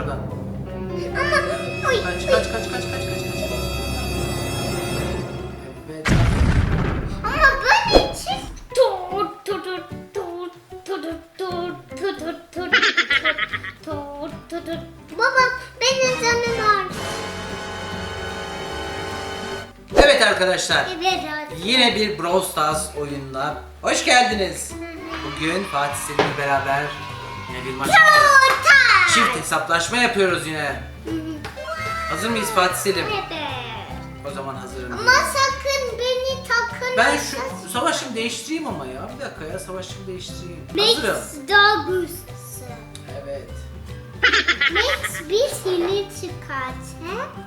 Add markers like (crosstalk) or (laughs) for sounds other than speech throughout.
Ama oy, Kaç kaç kaç kaç kaç kaç kaç. Evet. ama böyle çiz. Tur tur tur tur tur tur tur tur tur tur tur tur. Baba benim canım var. Evet arkadaşlar. Evet. Yine bir Brawl Stars oyununa hoş geldiniz. Bugün Fatih Selim'le beraber yine bir maç. Çift hesaplaşma yapıyoruz yine. Hazır mıyız Fatih Selim? Evet. O zaman hazırım. Ama sakın beni takın. Ben şu savaşımı değiştireyim ama ya. Bir dakika ya savaşımı değiştireyim. Hazırım. Max Dogus. Evet. Max bir seni çıkart. He?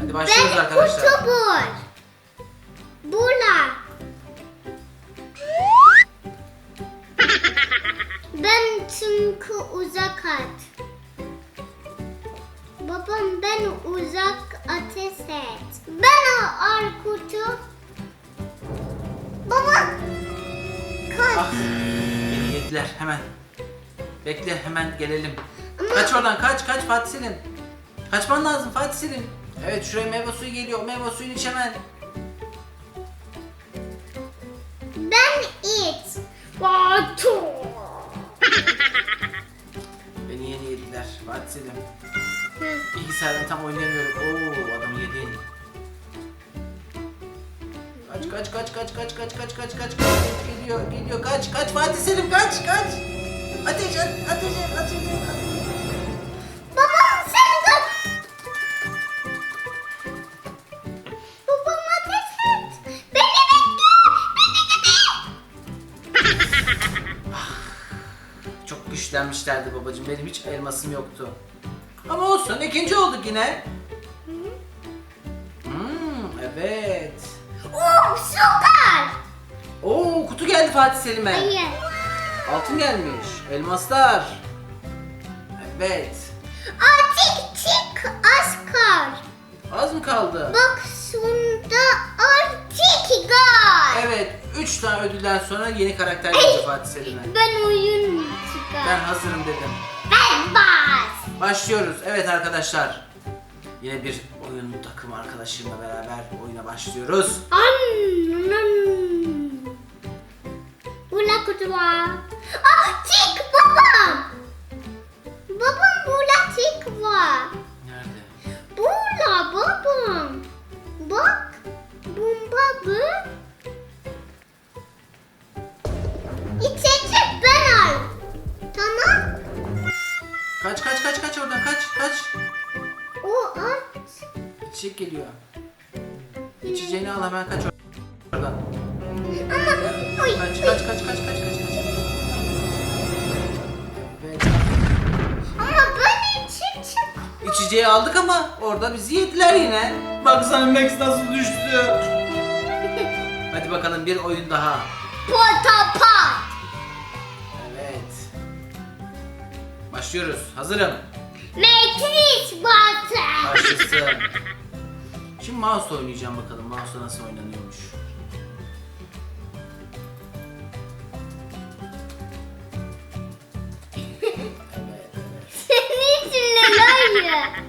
Hadi başlıyoruz Ben arkadaşlar. kutubur. Bula. Ben çünkü uzak at. Babam ben uzak ateş et. Ben o ar kutu. Baba. Kaç. Ah, beni yediler hemen. Bekle hemen gelelim. Kaç oradan kaç kaç Fatih Selim. Kaçman lazım Fatih Selim. Evet şuraya meyve suyu geliyor. Meyve suyunu iç hemen. Fatih Selim. Bilgisayardan tam oynayamıyorum. Oo adam yedi. Kaç kaç kaç kaç kaç kaç kaç kaç kaç kaç geliyor geliyor kaç kaç Fatih Selim kaç kaç. Ateş et ateş ateş ateş. Güçlenmişlerdi babacığım. Benim hiç elmasım yoktu. Ama olsun ikinci olduk yine. Hmm, evet. Oh süper. Oo kutu geldi Fatih Selim'e. Hayır. Altın gelmiş. Elmaslar. Evet. Artık çık asker. Az mı kaldı? Bak şunda artık gel. Evet. 3 tane ödülden sonra yeni karakter geldi Fatih Selim'e. Ben oyun. Ben hazırım dedim. Ben bas. Başlıyoruz. Evet arkadaşlar. Yine bir oyun takım arkadaşımla beraber oyuna başlıyoruz. Annem. Bula kutu var. Ah Kaç kaç kaç kaç oradan kaç kaç. O at. İçecek geliyor. İçeceğini al hemen kaç oradan. Ama oy. Kaç kaç kaç kaç kaç kaç kaç. Evet. Ama ben içecek. İçeceği aldık ama orada bizi yediler yine. Baksana Max nasıl düştü. (laughs) Hadi bakalım bir oyun daha. Potapat. Evet. Başlıyoruz. Hazırım. Matrix batı. Başlasın. (laughs) Şimdi mouse oynayacağım bakalım. Mouse nasıl oynanıyormuş. Senin için neler Neler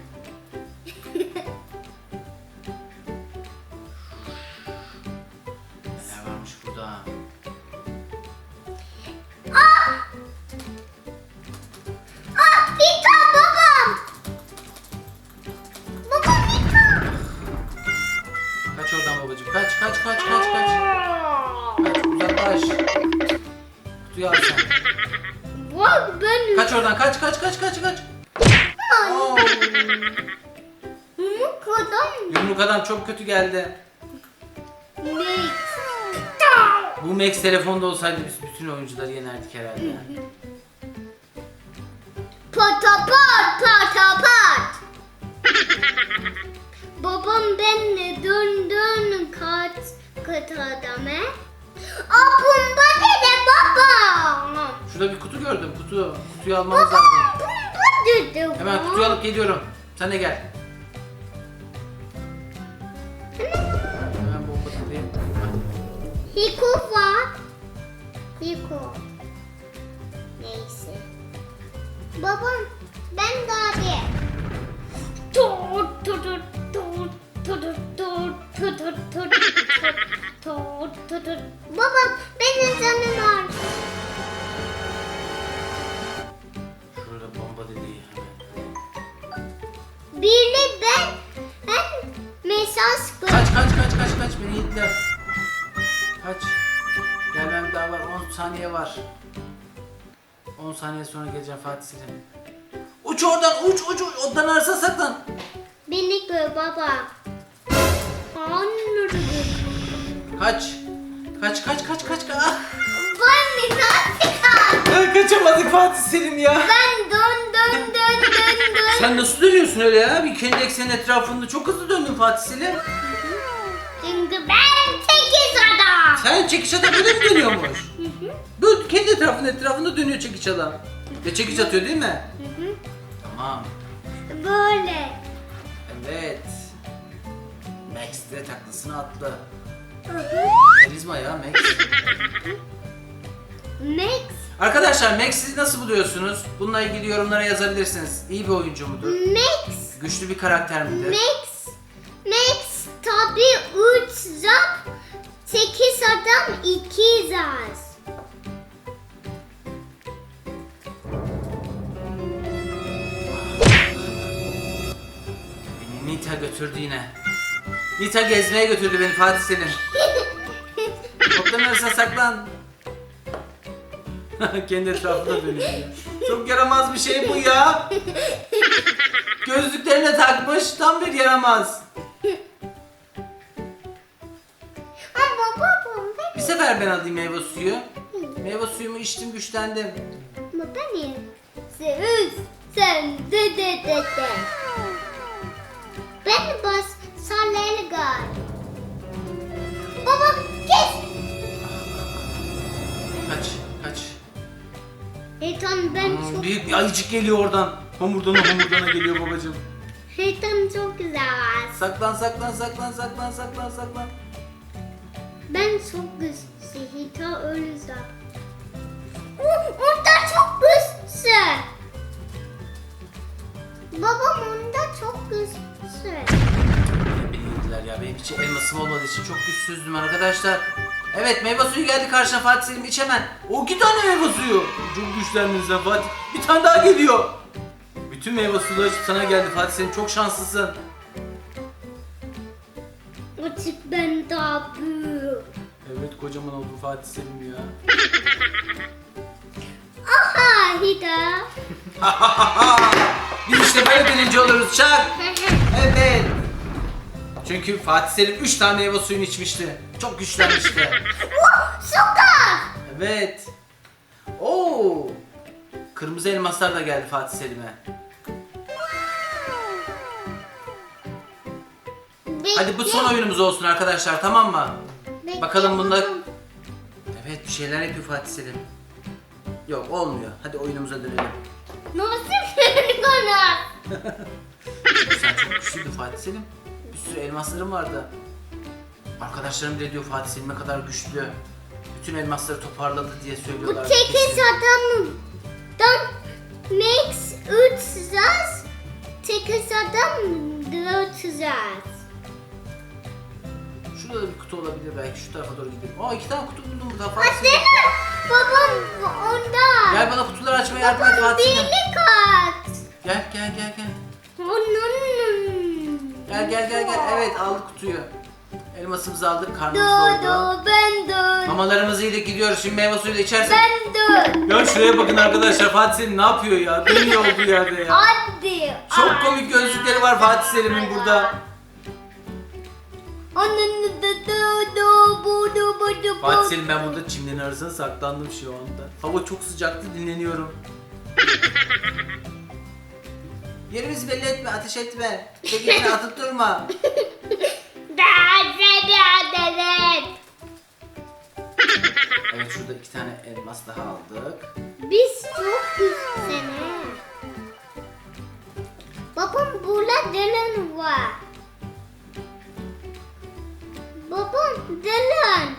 oradan kaç kaç kaç kaç kaç. Oo. bu kadar Yumruk adam çok kötü geldi. Max. Bu Max telefonda olsaydı biz bütün oyuncuları yenerdik herhalde. Patapat patapat. babam benle dön dön kaç kaç adamı. Apumba dede babam. Şurada bir kutu gördüm kutu. Kutuyu almamız lazım. Apumba dede Hemen kutuyu alıp geliyorum. Sen de gel. Hemen bomba tutayım. Hiko var. Hiko. Neyse. Babam Ben Gabi. Tut tut tut tut tut tut tut tut tut tut 10 saniye sonra geleceğim Fatih Selim. Uç oradan uç uç uç. Odan arsa saklan. Beni gör baba. Anladım. Kaç. Kaç kaç kaç kaç kaç. Ah. Ben nasıl? Ya kaçamadık Fatih Selim ya. Ben dön dön dön dön dön. Sen nasıl dönüyorsun öyle ya? Bir kendi eksenin etrafında çok hızlı döndün Fatih Selim. Çünkü ben tekiz adam. Sen çekiç adam böyle mi dönüyormuş? Böyle kendi etrafında etrafında dönüyor çekiç adam. Ve çekiç atıyor değil mi? Tamam. Böyle. Evet. Max de taklasını attı. Karizma ya Max. Max. Arkadaşlar Max'i nasıl buluyorsunuz? Bununla ilgili yorumlara yazabilirsiniz. İyi bir oyuncu mudur? Max. Güçlü bir karakter midir? Max. Max tabi 3 zap. 8 adam 2 zaz. Nita götürdü yine. Nita gezmeye götürdü beni Fatih Selim. Topların saklan. (laughs) Kendi etrafında dönüyor. Çok yaramaz bir şey bu ya. Gözlüklerini de takmış tam bir yaramaz. Bir sefer ben alayım meyve suyu. Meyve suyumu içtim güçlendim. Baba ne? Sen sen de de de de. Ben bas salel gal. Baba kes. Kaç kaç. Hetan ben Hmm, çok büyük bir ayıcık geliyor oradan. Homurdana homurdana geliyor babacığım. Hetan çok güzel. Saklan saklan saklan saklan saklan saklan. Ben çok güçlü. Hita öyle güzel. Onda çok güçlü. Babam onda çok güçlü. Beni yediler ya. Benim hiç elmasım olmadığı için çok güçsüzdüm arkadaşlar. Evet meyve suyu geldi karşına Fatih Selim iç hemen. O iki tane meyve suyu. Çok güçlendin sen Fatih. Bir tane daha geliyor. Bütün meyve suları sana geldi Fatih Selim. Çok şanslısın. Açık ben daha büyük. Evet kocaman oldu Fatih Selim ya. (laughs) Aha Hita. (laughs) Biz işte böyle birinci oluruz Çak. (laughs) Evet. Çünkü Fatih Selim 3 tane meyve suyunu içmişti. Çok güçlenmişti. Sokak. Evet. Oo. Kırmızı elmaslar da geldi Fatih Selim'e. Hadi bu son oyunumuz olsun arkadaşlar tamam mı? Bakalım bunda-. Evet bir şeyler yapıyor Fatih Selim. Yok olmuyor. Hadi oyunumuza dönelim. Nasıl konu? Sen çok güçlüydün Fatih Selim. Bir sürü elmaslarım vardı. Arkadaşlarım bile diyor Fatih Selim ne kadar güçlü. Bütün elmasları toparladı diye Bu söylüyorlar. tekiz Kesin. adamdan makes 3 zaz. Tekiz adam 4 zaz. Şurada da bir kutu olabilir belki şu tarafa doğru gidelim. Aa iki tane kutu buldum burada Fatih Selim. Değil mi? Babam onda. Gel bana kutuları açmaya yardım et Babam Fatih Selim. birlik at. Gel gel gel gel. Onun. Gel gel gel gel. Evet aldık kutuyu. Elmasımızı aldık karnımız Do doydu. do ben do. Mamalarımızı yedik gidiyoruz. Şimdi meyve suyu da içersin. Ben do. Ya şuraya bakın arkadaşlar Fatih Selim ne yapıyor ya? Dönüyor olduğu yerde ya. Hadi. Çok komik gözlükleri var Fatih Selim'in burada. Onun Fatih Selim ben burada çimlerin arasına saklandım şu anda. Hava çok sıcaktı dinleniyorum. Yerimizi belli etme, ateş etme. Çekilme, atıp durma. Evet şurada iki tane elmas daha aldık. Biz çok güzel. Babam burada delen var. Baba dönün.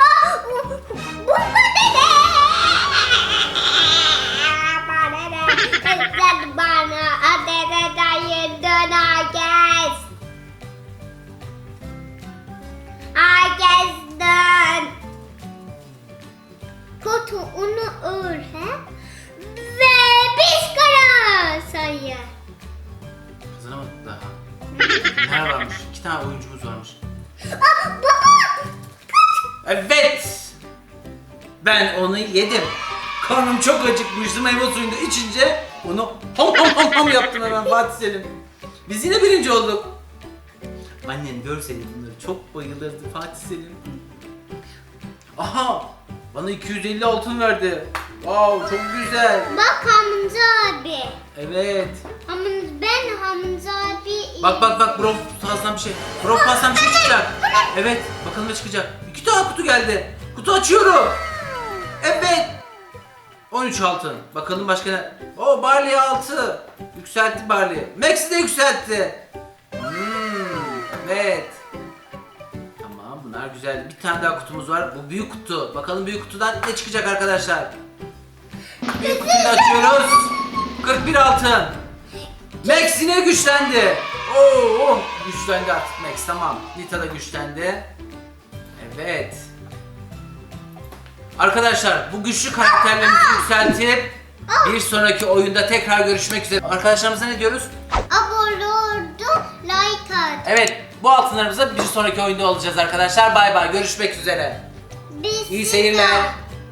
Aa, bunda dede. Bana ne? Sen bana dede dayı dön herkes. Herkes dön. Kutu onu ör he. Ve biz karar sayı. Hazırlamadık daha. Neler varmış? İki tane oyuncumuz varmış. Evet. Ben onu yedim. Karnım çok acıkmıştı. Meyve suyunu içince onu ham ham ham ham yaptım hemen Fatih Selim. Biz yine birinci olduk. Annen görseydi bunları çok bayılırdı Fatih Selim. Aha! Bana 250 altın verdi. Wow çok güzel. Bak Hamza abi. Evet. Hamza, ben Hamza abi. Bak bak bak Brawl Pass'tan bir şey. Brawl Pass'tan bir şey çıkacak. Evet. Bakalım ne çıkacak. İki tane kutu geldi. Kutu açıyorum. Evet. 13 altın. Bakalım başka ne? O Barley 6. Yükseltti Barley. Max'i de yükseltti. Hmm, evet. Tamam bunlar güzel. Bir tane daha kutumuz var. Bu büyük kutu. Bakalım büyük kutudan ne çıkacak arkadaşlar. Büyük kutuyu açıyoruz. 41 altın. Max yine güçlendi. Oo, oh, güçlendi artık Max tamam. Nita da güçlendi. Evet. Arkadaşlar bu güçlü karakterlerimizi yükseltip bir sonraki oyunda tekrar görüşmek üzere. Arkadaşlarımıza ne diyoruz? Abone oldu, like at. Evet bu altınlarımızı bir sonraki oyunda alacağız arkadaşlar. Bay bay görüşmek üzere. Biz İyi seyirler.